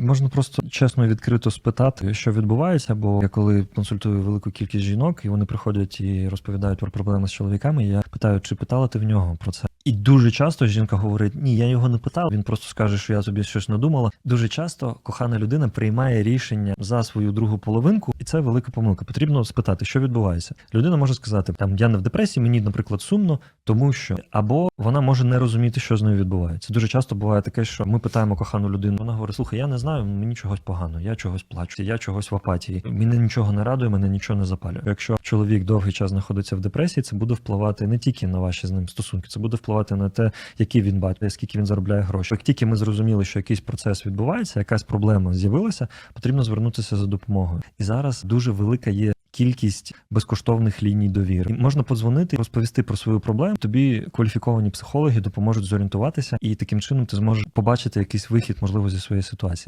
Можна просто чесно і відкрито спитати, що відбувається. Бо я коли консультую велику кількість жінок, і вони приходять і розповідають про проблеми з чоловіками. Я питаю, чи питала ти в нього про це? І дуже часто жінка говорить: Ні, я його не питав. Він просто скаже, що я собі щось надумала. Дуже часто кохана людина приймає рішення за свою другу половинку, і це велика помилка. Потрібно спитати, що відбувається. Людина може сказати: там я не в депресії, мені, наприклад, сумно, тому що або вона може не розуміти, що з нею відбувається. Дуже часто буває таке, що ми питаємо кохану людину. Вона говорить: слухай, я не знаю, мені чогось погано, я чогось плачу, я чогось в апатії. Мене нічого не радує, мене нічого не запалює. Якщо чоловік довгий час знаходиться в депресії, це буде впливати не тільки на ваші з ним стосунки, це буде впливати на те, який він бачить, скільки він заробляє гроші. Як тільки ми зрозуміли, що якийсь процес відбувається, якась проблема з'явилася, потрібно звернутися за допомогою. І зараз дуже велика є. Кількість безкоштовних ліній довіри можна подзвонити, розповісти про свою проблему. Тобі кваліфіковані психологи допоможуть зорієнтуватися, і таким чином ти зможеш побачити якийсь вихід, можливо, зі своєї ситуації.